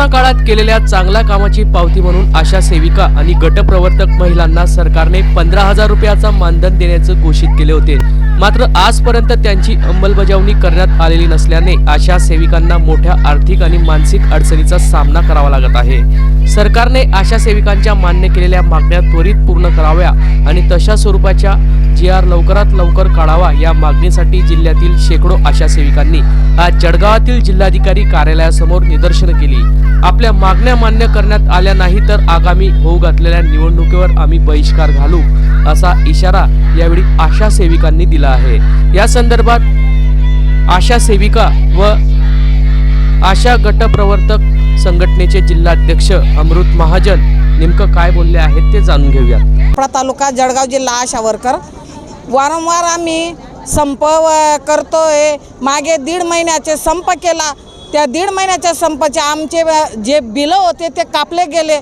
Corona काळात केलेल्या चांगल्या कामाची पावती म्हणून आशा सेविका आणि गटप्रवर्तक महिलांना सरकारने पंधरा हजार रुपयाचा मानधन देण्याचं घोषित केले होते. मात्र आजपर्यंत त्यांची अंमलबजावणी करण्यात आलेली नसल्याने आशा सेविकांना मोठ्या आर्थिक आणि मानसिक अडचणीचा सामना करावा लागत आहे. सरकारने आशा सेविकांच्या मान्य केलेल्या मागण्या त्वरित पूर्ण कराव्या आणि तशा स्वरूपाच्या जी आर लवकरात लवकर काढावा या मागणीसाठी जिल्ह्यातील शेकडो आशा सेविकांनी आज जळगावातील जिल्हाधिकारी कार्यालयासमोर निदर्शनं केली. आपल्या मागण्या मान्य करण्यात आल्या नाही तर आगामी होऊ घातलेल्या निवडणुकीवर आम्ही बहिष्कार घालू असा इशारा यावेळी आशा सेविकांनी दिला. आहे. या संदर्भात आशा सेविका व आशा गटप्रवर्तक संघटनेचे जिल्हाध्यक्ष अमृत महाजन नेमकं काय बोलले आहेत ते जाणून घेऊयात. आपला तालुका जळगाव जिल्हा आशा वर्कर वारंवार आम्ही संप करतोय. मागे दीड महिन्याचे संप केला. त्या दीड महिन्याच्या संपाचे आमचे जे बिलं होते ते कापले गेले.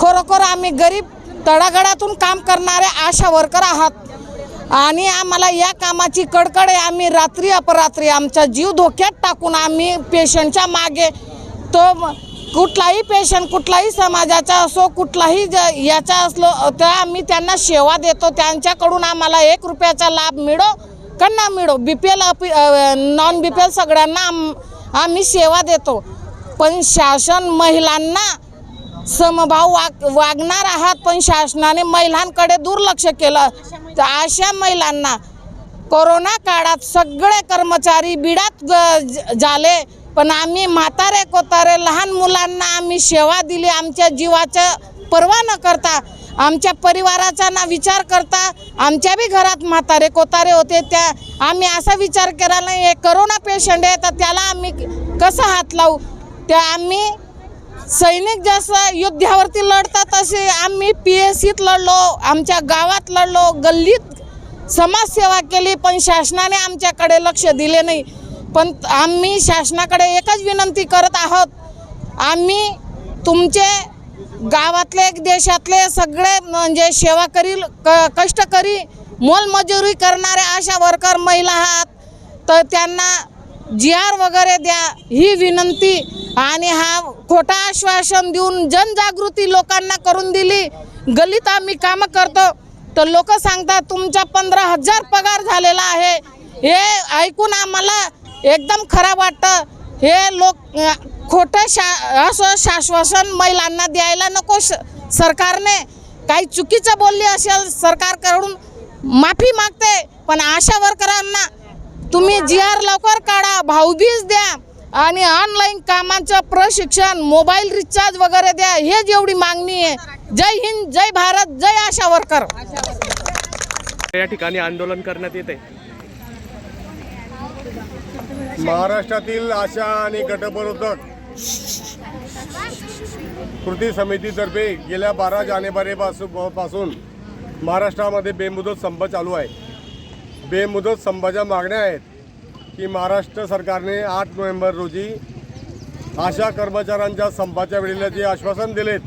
खरोखर आम्ही गरीब तडागडातून काम करणारे आशा वर्कर आहात. आणि आम्हाला या कामाची कडकड आहे. आम्ही रात्री अपरात्री आमचा जीव धोक्यात टाकून आम्ही पेशंटच्या मागे तो कुठलाही पेशंट कुठलाही समाजाचा असो कुठलाही ज- याचा असलो तर आम्ही त्यांना सेवा देतो. त्यांच्याकडून आम्हाला एक रुपयाचा लाभ मिळो का ना मिळो? B P L non B P L सगळ्यांना आम आम्ही सेवा देतो. पण शासन महिलांना समभाव वाग वागणार आहात पण शासनाने महिलांकडे दुर्लक्ष केलं. तर अशा महिलांना कोरोना काळात सगळे कर्मचारी बिडात ज- झाले. पण आम्ही म्हातारे कोतारे लहान मुलांना आम्ही सेवा दिली. आमच्या जीवाचं पर्वा न करता आमच्या परिवाराचा ना विचार करता आमच्या बी घरात म्हातारे कोतारे होते. त्या आम्ही असा विचार केला नाही हे करोना पेशंट आहे तर त्याला आम्ही कसं हात लावू? त्या आम्ही सैनिक जसं युद्धावरती लढतात तसे आम्ही पी एस सीत लढलो आमच्या गावात लढलो गल्लीत समाजसेवा केली पण शासनाने आमच्याकडे लक्ष दिले नाही. पण आम्ही शासनाकडे एकच विनंती करत आहोत आम्ही तुमचे गावातले देशातले सगळे म्हणजे सेवा करील क कष्टकरी मोलमजुरी करणारे अशा वर्कर महिला आहात तर त्यांना जी आर वगैरे द्या ही विनंती आणि हा खोटा आश्वासन देऊन जनजागृती लोकांना करून दिली. गलीत आम्ही कामं करतो. तर लोक सांगतात तुमचा पंधरा हजार पगार झालेला आहे. हे ऐकून आम्हाला एकदम खराब वाटतं. हे लोक खोटं शा असं शाश्वासन महिलांना द्यायला नको श सरकारने. काही चुकीचं बोलली असेल सरकारकडून माफी मागते. पण आशा वर्करांना तुम्ही जी आर लवकर काढा भाऊबीज द्या. आणि ऑनलाईन कामाचं प्रशिक्षण मोबाईल रिचार्ज वगैरे द्या हे जेवढी मागणी आहे. जय हिंद जय भारत जय आशा वर्कर. या ठिकाणी आंदोलन करण्यात येते. महाराष्ट्रातील आशा आणि गटप्रवर्तक कृती समितीतर्फे गेल्या बारा जानेवारी पासून पासून महाराष्ट्रामध्ये बेमुदत संप चालू आहे. बेमुदत संपाच्या मागण्या आहेत. की महाराष्ट्र सरकारने आठ नोव्हेंबर रोजी आशा कर्मचाऱ्यांच्या संपाच्या वेळेला जे आश्वासन दिलेत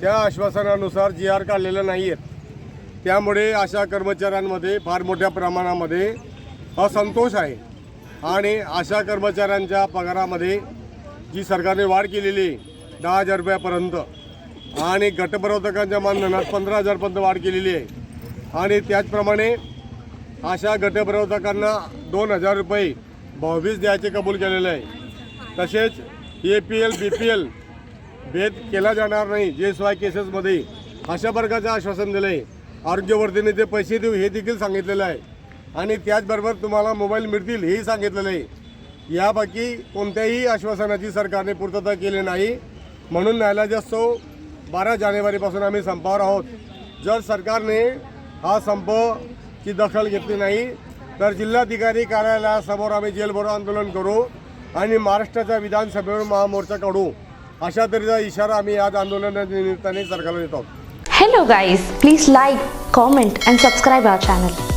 त्या आश्वासनानुसार जी आर काढलेलं नाही आहेत त्यामुळे अशा कर्मचाऱ्यांमध्ये फार मोठ्या प्रमाणामध्ये असंतोष आहे. आणि आशा कर्मचाऱ्यांच्या पगारामध्ये जी सरकारने वाढ केलेली आहे दहा हजार रुपयापर्यंत आणि गटप्रवर्तकांच्या मानधनात पंधरा हजारपर्यंत वाढ केलेली आहे. आणि त्याचप्रमाणे अशा गटप्रवर्तकांना दोन हजार रुपये भाऊबीज द्यायचे कबूल केलेलं आहे. तसेच A P L B P L भेद केला जाणार नाही जे स्वाय केसेसमध्ये अशा प्रकारचं आश्वासन दिलं आहे आरोग्यवर्धीने ते पैसे देऊ हे देखील सांगितलेलं आहे. आणि त्याचबरोबर तुम्हाला मोबाईल मिळतील हेही सांगितलेलं आहे. यापैकी कोणत्याही आश्वासनाची सरकारने पूर्तता केली नाही. म्हणून न्यायालयाच्या बारा जानेवारीपासून आम्ही संपावर आहोत. जर सरकारने हा संप संपची दखल घेतली नाही. तर जिल्हाधिकारी कार्यालयासमोर आम्ही जेलभरो आंदोलन करू आणि महाराष्ट्राच्या विधानसभेवर महामोर्चा काढू. अशा तऱ्हेचा इशारा आम्ही आज आंदोलनाच्या निमित्ताने सरकारला देत. आहोत Hello guys, please like, comment and subscribe our channel.